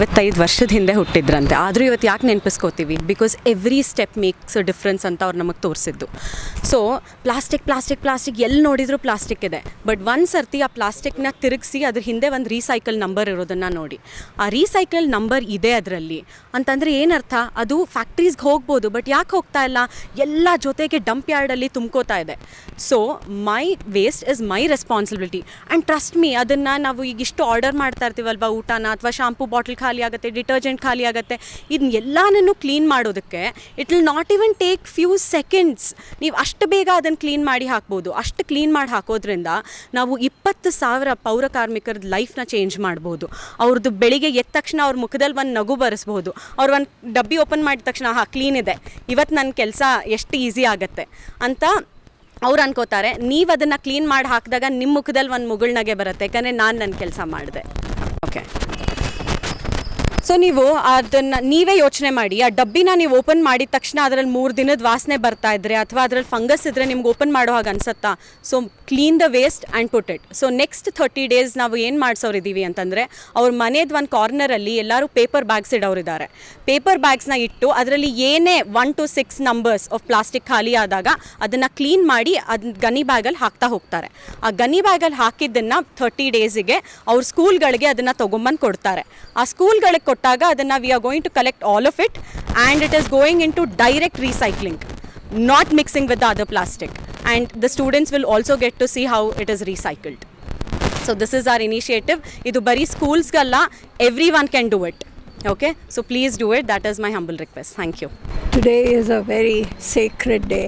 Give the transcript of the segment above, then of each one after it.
ಎಪ್ಪತ್ತೈದು ವರ್ಷದ ಹಿಂದೆ ಹುಟ್ಟಿದ್ರಂತೆ. ಆದರೂ ಇವತ್ತು ಯಾಕೆ ನೆನಪಿಸ್ಕೋತೀವಿ? Because every step makes difference ಅಂತ ಅವ್ರು ನಮಗೆ ತೋರಿಸಿದ್ದು. ಸೊ ಪ್ಲಾಸ್ಟಿಕ್ ಪ್ಲಾಸ್ಟಿಕ್ ಪ್ಲಾಸ್ಟಿಕ್ ಎಲ್ಲಿ ನೋಡಿದರೂ ಪ್ಲಾಸ್ಟಿಕ್ ಇದೆ. ಬಟ್ ಒಂದು ಸರ್ತಿ ಆ ಪ್ಲಾಸ್ಟಿಕ್ನ ತಿರುಗಿಸಿ ಅದ್ರ ಹಿಂದೆ ಒಂದು ರೀಸೈಕಲ್ ನಂಬರ್ ಇರೋದನ್ನು ನೋಡಿ. ಆ ರೀಸೈಕಲ್ ನಂಬರ್ ಇದೆ ಅದರಲ್ಲಿ. ಅಂತಂದರೆ ಏನರ್ಥ? ಅದು ಫ್ಯಾಕ್ಟ್ರೀಸ್ಗೆ ಹೋಗ್ಬೋದು ಬಟ್ ಯಾಕೆ ಹೋಗ್ತಾ ಇಲ್ಲ? ಎಲ್ಲ ಜೊತೆಗೆ ಡಂಪ್ ಯಾರ್ಡಲ್ಲಿ ತುಂಬ್ಕೋತಾ ಇದೆ. So my waste is my responsibility and trust me ಅದನ್ನು ನಾವು ಈಗ ಇಷ್ಟು ಆರ್ಡರ್ ಮಾಡ್ತಾ ಇರ್ತೀವಲ್ವ ಊಟನ? ಅಥವಾ ಶಾಂಪು ಬಾಟಲ್ ಆಗುತ್ತೆ ಡಿಟರ್ಜೆಂಟ್ ಖಾಲಿ ಆಗುತ್ತೆ ಇದನ್ನ ಎಲ್ಲನೂ ಕ್ಲೀನ್ ಮಾಡೋದಕ್ಕೆ it will not even take few seconds ನೀವು ಅಷ್ಟು ಬೇಗ ಅದನ್ನು ಕ್ಲೀನ್ ಮಾಡಿ ಹಾಕ್ಬೋದು. ಅಷ್ಟು ಕ್ಲೀನ್ ಮಾಡಿ ಹಾಕೋದ್ರಿಂದ ನಾವು ಇಪ್ಪತ್ತು ಸಾವಿರ ಪೌರ ಕಾರ್ಮಿಕರದ ಲೈಫ್ನ ಚೇಂಜ್ ಮಾಡ್ಬೋದು. ಅವ್ರದ್ದು ಬೆಳಿಗ್ಗೆ ಎದ್ದ ತಕ್ಷಣ ಅವ್ರ ಮುಖದಲ್ಲಿ ಒಂದು ನಗು ಬರೆಸ್ಬೋದು. ಅವ್ರು ಒಂದು ಡಬ್ಬಿ ಓಪನ್ ಮಾಡಿದ ತಕ್ಷಣ ಹಾಂ ಕ್ಲೀನ್ ಇದೆ. ಇವತ್ತು ನನ್ನ ಕೆಲಸ ಎಷ್ಟು ಈಸಿ ಆಗುತ್ತೆ. ಅಂತ ಅವ್ರು ಅನ್ಕೋತಾರೆ. ನೀವು ಅದನ್ನು ಕ್ಲೀನ್ ಮಾಡಿ ಹಾಕಿದಾಗ ನಿಮ್ಮ ಮುಖದಲ್ಲಿ ಒಂದು ಮುಗುಳ್ನಗೆ ಬರುತ್ತೆ. ಯಾಕಂದರೆ ನಾನು ನನ್ನ ಕೆಲಸ ಮಾಡಿದೆ. ಸೊ ನೀವು ಅದನ್ನು ನೀವೇ ಯೋಚನೆ ಮಾಡಿ. ಆ ಡಬ್ಬಿನ ನೀವು ಓಪನ್ ಮಾಡಿದ ತಕ್ಷಣ ಅದರಲ್ಲಿ ಮೂರು ದಿನದ ವಾಸನೆ ಬರ್ತಾ ಇದ್ರೆ ಅಥವಾ ಅದರಲ್ಲಿ ಫಂಗಸ್ ಇದ್ರೆ ನಿಮ್ಗೆ ಓಪನ್ ಮಾಡೋ ಹಾಗೆ ಅನ್ಸತ್ತಾ? So clean the waste and put it so next thirty days ನಾವು ಏನು ಮಾಡಿಸೋರಿದ್ದೀವಿ ಅಂತಂದರೆ, ಅವ್ರ ಮನೇದು ಒಂದು ಕಾರ್ನರಲ್ಲಿ ಎಲ್ಲರೂ ಪೇಪರ್ ಬ್ಯಾಗ್ಸ್ ಇಡೋರಿದ್ದಾರೆ ಪೇಪರ್ ಬ್ಯಾಗ್ಸ್ನ ಇಟ್ಟು ಅದರಲ್ಲಿ ಏನೇ one two six numbers of plastic ಖಾಲಿ ಆದಾಗ ಅದನ್ನು ಕ್ಲೀನ್ ಮಾಡಿ ಅದನ್ನ ಗನಿ ಬ್ಯಾಗಲ್ಲಿ ಹಾಕ್ತಾ ಹೋಗ್ತಾರೆ. ಆ ಗನಿ ಬ್ಯಾಗಲ್ಲಿ ಹಾಕಿದ್ದನ್ನು ಥರ್ಟಿ ಡೇಸಿಗೆ ಅವ್ರ ಸ್ಕೂಲ್ಗಳಿಗೆ ಅದನ್ನು ತೊಗೊಂಬಂದು ಕೊಡ್ತಾರೆ. ಆ ಸ್ಕೂಲ್ಗಳಿಗೆ ಕೊಟ್ಟಾಗ ಅದನ್ನು we are going to collect all of it and it is going into direct recycling not mixing with the other plastic and the students will also get to see how it is recycled so this is our initiative ಇದು ಬರೀ ಸ್ಕೂಲ್ಸ್ಗಲ್ಲ every one can do it okay so please do it that is my humble request thank you Today is a very sacred day,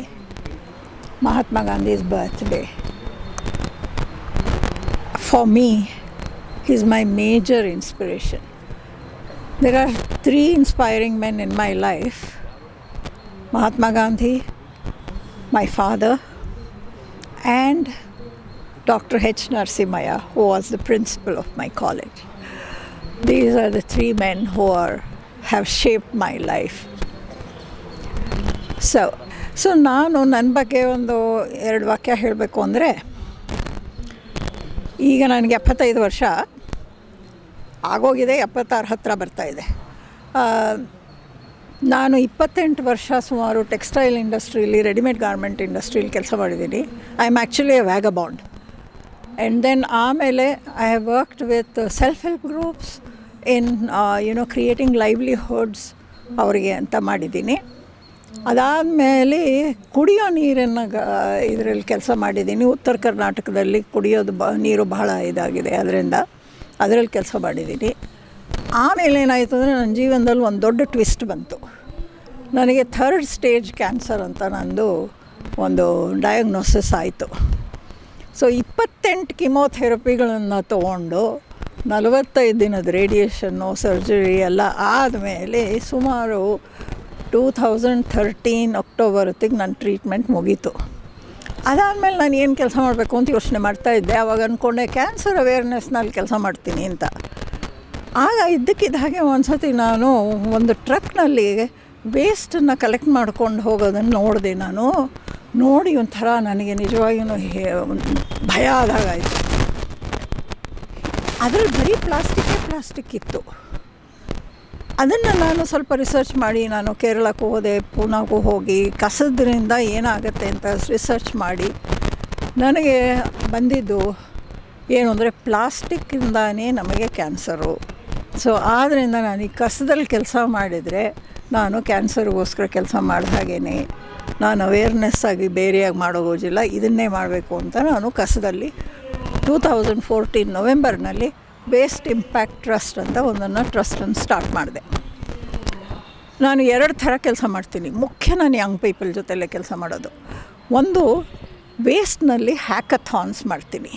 Mahatma Gandhi's birthday. For me, he's my major inspiration. There are three inspiring men in my life Mahatma Gandhi, my father, and Dr. H. Narsimaya, who was the principal of my college. These are the three men who are, have shaped my life. So so ನಾನು ನನ್ನ ಬಗ್ಗೆ ಒಂದು ಎರಡು ವಾಕ್ಯ ಹೇಳಬೇಕು ಅಂದರೆ ಈಗ ನನಗೆ ಎಪ್ಪತ್ತೈದು ವರ್ಷ ಆಗೋಗಿದೆ, ಎಪ್ಪತ್ತಾರು ಹತ್ತಿರ ಇದೆ. ನಾನು ಇಪ್ಪತ್ತೆಂಟು ವರ್ಷ ಸುಮಾರು ಟೆಕ್ಸ್ಟೈಲ್ ಇಂಡಸ್ಟ್ರೀಲಿ ರೆಡಿಮೇಡ್ ಗಾರ್ಮೆಂಟ್ ಇಂಡಸ್ಟ್ರೀಲಿ ಕೆಲಸ ಮಾಡಿದ್ದೀನಿ. I am actually a vagabond. And then ಆಮೇಲೆ I have worked with self help groups in you know creating livelihoods ಅವರಿಗೆ ಅಂತ ಮಾಡಿದ್ದೀನಿ. ಅದಾದಮೇಲೆ ಕುಡಿಯೋ ನೀರನ್ನು ಗ, ಇದರಲ್ಲಿ ಕೆಲಸ ಮಾಡಿದ್ದೀನಿ. ಉತ್ತರ ಕರ್ನಾಟಕದಲ್ಲಿ ಕುಡಿಯೋದು ಬ, ನೀರು ಬಹಳ ಇದಾಗಿದೆ ಅದರಿಂದ. ಅದರಲ್ಲಿ ಕೆಲಸ ಮಾಡಿದ್ದೀನಿ. ಆಮೇಲೆ ಏನಾಯಿತು ಅಂದರೆ ನನ್ನ ಜೀವನದಲ್ಲಿ ಒಂದು ದೊಡ್ಡ ಟ್ವಿಸ್ಟ್ ಬಂತು. ನನಗೆ ಥರ್ಡ್ ಸ್ಟೇಜ್ ಕ್ಯಾನ್ಸರ್ ಅಂತ ನಂದು ಒಂದು ಡಯಾಗ್ನೋಸಿಸ್ ಆಯಿತು. ಸೊ ಇಪ್ಪತ್ತೆಂಟು ಕಿಮೋಥೆರಪಿಗಳನ್ನು ತೊಗೊಂಡು ನಲವತ್ತೈದು ದಿನದ ರೇಡಿಯೇಷನ್ನು ಸರ್ಜರಿ ಎಲ್ಲ ಆದಮೇಲೆ ಸುಮಾರು ಟೂ ಥೌಸಂಡ್ ಥರ್ಟೀನ್ ಅಕ್ಟೋಬರ್ ಹೊತ್ತಿಗೆ ನನ್ನ ಟ್ರೀಟ್ಮೆಂಟ್ ಮುಗೀತು. ಅದಾದಮೇಲೆ ನಾನು ಏನು ಕೆಲಸ ಮಾಡಬೇಕು ಅಂತ ಯೋಚನೆ ಮಾಡ್ತಾಯಿದ್ದೆ ಅವಾಗ ಅಂದ್ಕೊಂಡೆ ಕ್ಯಾನ್ಸರ್ ಅವೇರ್ನೆಸ್ನಲ್ಲಿ ಕೆಲಸ ಮಾಡ್ತೀನಿ ಅಂತ. ಆಗ ಇದ್ದಕ್ಕಿದ್ದ ಹಾಗೆ ಒಂದು ಸತಿ ನಾನು ಒಂದು ಟ್ರಕ್ನಲ್ಲಿ ವೇಸ್ಟನ್ನು ಕಲೆಕ್ಟ್ ಮಾಡ್ಕೊಂಡು ಹೋಗೋದನ್ನು ನೋಡಿದೆ ನಾನು. ನೋಡಿ ಒಂಥರ ನನಗೆ ನಿಜವಾಗಿಯೂ ಭಯ ಆದಾಗಾಯಿತು ಅದರಲ್ಲಿ ಬರೀ ಪ್ಲಾಸ್ಟಿಕ್ಕೇ ಪ್ಲಾಸ್ಟಿಕ್ ಇತ್ತು. ಅದನ್ನು ನಾನು ಸ್ವಲ್ಪ ರಿಸರ್ಚ್ ಮಾಡಿ ನಾನು ಕೇರಳಕ್ಕೂ ಹೋದೆ ಪೂನಾಗೂ ಹೋಗಿ, ಕಸದ್ರಿಂದ ಏನಾಗುತ್ತೆ ಅಂತ ರಿಸರ್ಚ್ ಮಾಡಿ, ನನಗೆ ಬಂದಿದ್ದು ಏನು ಅಂದರೆ ಪ್ಲಾಸ್ಟಿಕ್ಕಿಂದನೇ ನಮಗೆ ಕ್ಯಾನ್ಸರು ಸೊ ಆದ್ದರಿಂದ ನಾನು ಈ ಕಸದಲ್ಲಿ ಕೆಲಸ ಮಾಡಿದರೆ ನಾನು ಕ್ಯಾನ್ಸರ್ಗೋಸ್ಕರ ಕೆಲಸ ಮಾಡಿದ ಹಾಗೇ ನಾನು ಅವೇರ್ನೆಸ್ ಆಗಿ ಬೇರೆಯಾಗಿ ಮಾಡೋಗೋದಿಲ್ಲ, ಇದನ್ನೇ ಮಾಡಬೇಕು ಅಂತ ನಾನು ಕಸದಲ್ಲಿ ಟೂ ತೌಸಂಡ್ ಫೋರ್ಟೀನ್ ನವೆಂಬರ್ನಲ್ಲಿ ವೇಸ್ಟ್ ಇಂಪ್ಯಾಕ್ಟ್ ಟ್ರಸ್ಟ್ ಅಂತ ಒಂದನ್ನು ಟ್ರಸ್ಟನ್ನು ಸ್ಟಾರ್ಟ್ ಮಾಡಿದೆ. ನಾನು ಎರಡು ಥರ ಕೆಲಸ ಮಾಡ್ತೀನಿ. ಮುಖ್ಯ ನಾನು ಯಂಗ್ ಪೀಪಲ್ ಜೊತೆಲೇ ಕೆಲಸ ಮಾಡೋದು. ಒಂದು ವೇಸ್ಟ್ನಲ್ಲಿ ಹ್ಯಾಕಥಾನ್ಸ್ ಮಾಡ್ತೀನಿ.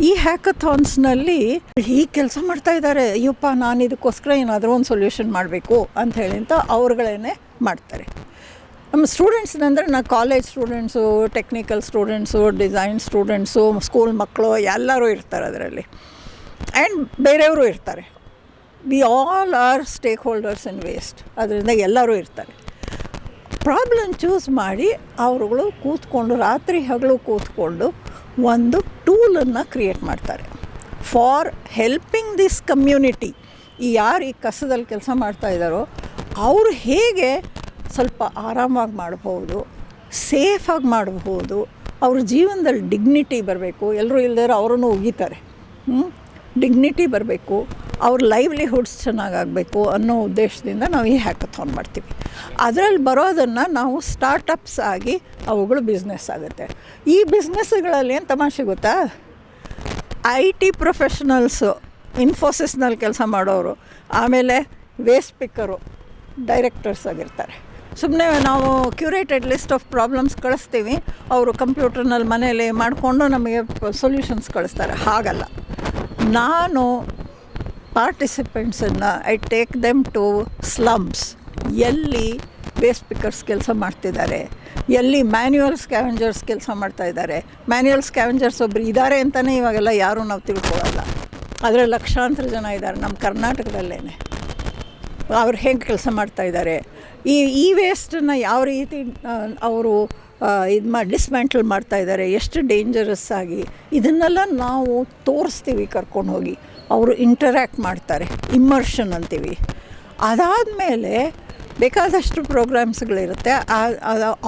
ಈ ಹ್ಯಾಕಥಾನ್ಸ್ನಲ್ಲಿ ಈ ಕೆಲಸ ಮಾಡ್ತಾ ಇದ್ದಾರೆ. ಅಯ್ಯಪ್ಪ, ನಾನು ಇದಕ್ಕೋಸ್ಕರ ಏನಾದರೂ ಒಂದು ಸೊಲ್ಯೂಷನ್ ಮಾಡಬೇಕು ಅಂತ ಹೇಳಿ ಅಂತ ಅವ್ರುಗಳೇ ಮಾಡ್ತಾರೆ. ನಮ್ಮ ಸ್ಟೂಡೆಂಟ್ಸ್ನಂದರೆ ನಾ college students technical students design students school ಮಕ್ಕಳು ಎಲ್ಲರೂ ಇರ್ತಾರೆ ಅದರಲ್ಲಿ. ಆ್ಯಂಡ್ ಬೇರೆಯವರು ಇರ್ತಾರೆ. We all are stakeholders in waste ಅದರಿಂದ ಎಲ್ಲರೂ ಇರ್ತಾರೆ. ಪ್ರಾಬ್ಲಮ್ ಚೂಸ್ ಮಾಡಿ ಅವರುಗಳು ಕೂತ್ಕೊಂಡು, ರಾತ್ರಿ ಹಗಲು ಕೂತ್ಕೊಂಡು ಒಂದು ಟೂಲನ್ನು ಕ್ರಿಯೇಟ್ ಮಾಡ್ತಾರೆ. ಫಾರ್ ಹೆಲ್ಪಿಂಗ್ ದಿಸ್ ಕಮ್ಯುನಿಟಿ ಈ ಯಾರು ಈ ಕಸದಲ್ಲಿ ಕೆಲಸ ಮಾಡ್ತಾ ಇದ್ದಾರೋ, ಅವರು ಹೇಗೆ ಸ್ವಲ್ಪ ಆರಾಮಾಗಿ ಮಾಡಬಹುದು ಸೇಫಾಗಿ ಮಾಡಬಹುದು ಅವ್ರ ಜೀವನದಲ್ಲಿ ಡಿಗ್ನಿಟಿ ಬರಬೇಕು ಎಲ್ಲರೂ ಇಲ್ಲದೇ ಅವರನ್ನು ಉಗಿತಾರೆ. ಡಿಗ್ನಿಟಿ ಬರಬೇಕು, ಅವ್ರ ಲೈವ್ಲಿಹುಡ್ಸ್ ಚೆನ್ನಾಗಾಗಬೇಕು ಅನ್ನೋ ಉದ್ದೇಶದಿಂದ ನಾವು ಈ ಹ್ಯಾಕಥಾನ್ ಮಾಡ್ತೀವಿ. ಅದರಲ್ಲಿ ಬರೋದನ್ನು ನಾವು ಸ್ಟಾರ್ಟಪ್ಸ್ ಆಗಿ ಅವುಗಳು ಬಿಸ್ನೆಸ್ ಆಗುತ್ತೆ. ಈ ಬಿಸ್ನೆಸ್ಗಳಲ್ಲಿ ಏನು ತಮಾಷೆ ಗೊತ್ತಾ? ಐ ಟಿ ಪ್ರೊಫೆಷನಲ್ಸು ಇನ್ಫೋಸಿಸ್ನಲ್ಲಿ ಕೆಲಸ ಮಾಡೋರು, ಆಮೇಲೆ ವೇಸ್ಟ್ ಪಿಕ್ಕರು ಡೈರೆಕ್ಟರ್ಸ್ ಆಗಿರ್ತಾರೆ. ಸುಮ್ಮನೆ ನಾವು ಕ್ಯೂರೇಟೆಡ್ ಲಿಸ್ಟ್ ಆಫ್ ಪ್ರಾಬ್ಲಮ್ಸ್ ಕಳಿಸ್ತೀವಿ, ಅವರು ಕಂಪ್ಯೂಟರ್ನಲ್ಲಿ ಮನೇಲಿ ಮಾಡಿಕೊಂಡು ನಮಗೆ ಸೊಲ್ಯೂಷನ್ಸ್ ಕಳಿಸ್ತಾರೆ. ಹಾಗಲ್ಲ. ನಾನು ಪಾರ್ಟಿಸಿಪೆಂಟ್ಸನ್ನು I take them to slums ಎಲ್ಲಿ ವೇಸ್ಟ್ ಪಿಕರ್ಸ್ ಕೆಲಸ ಮಾಡ್ತಿದ್ದಾರೆ, ಎಲ್ಲಿ ಮ್ಯಾನ್ಯುವಲ್ ಸ್ಕ್ಯಾವೆಂಜರ್ಸ್ ಕೆಲಸ ಮಾಡ್ತಾ ಇದ್ದಾರೆ. ಮ್ಯಾನ್ಯುಯಲ್ ಸ್ಕ್ಯಾವೆಂಜರ್ಸ್ ಒಬ್ರು ಇದ್ದಾರೆ ಅಂತಲೇ ಇವಾಗೆಲ್ಲ ಯಾರೂ ನಾವು ತಿಳ್ಕೊಳ್ಳಲ್ಲ ಆದರೆ ಲಕ್ಷಾಂತರ ಜನ ಇದ್ದಾರೆ ನಮ್ಮ ಕರ್ನಾಟಕದಲ್ಲೇ ಅವ್ರು ಹೆಂಗೆ ಕೆಲಸ ಮಾಡ್ತಾ ಇದ್ದಾರೆ? ಈ ಈ ವೇಸ್ಟನ್ನು ಯಾವ ರೀತಿ ಅವರು ಇದು ಮಾಡಿ ಡಿಸ್ಮ್ಯಾಂಟಲ್ ಮಾಡ್ತಾ ಇದ್ದಾರೆ ಎಷ್ಟು ಡೇಂಜರಸ್ ಆಗಿ. ಇದನ್ನೆಲ್ಲ ನಾವು ತೋರಿಸ್ತೀವಿ ಕರ್ಕೊಂಡು ಹೋಗಿ. ಅವರು ಇಂಟರ್ಯಾಕ್ಟ್ ಮಾಡ್ತಾರೆ ಇಮ್ಮರ್ಷನ್ ಅಂತೀವಿ. ಅದಾದಮೇಲೆ ಬೇಕಾದಷ್ಟು ಪ್ರೋಗ್ರಾಮ್ಸ್ಗಳಿರುತ್ತೆ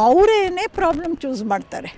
ಅವರೇನೇ ಪ್ರಾಬ್ಲಮ್ ಚೂಸ್ ಮಾಡ್ತಾರೆ.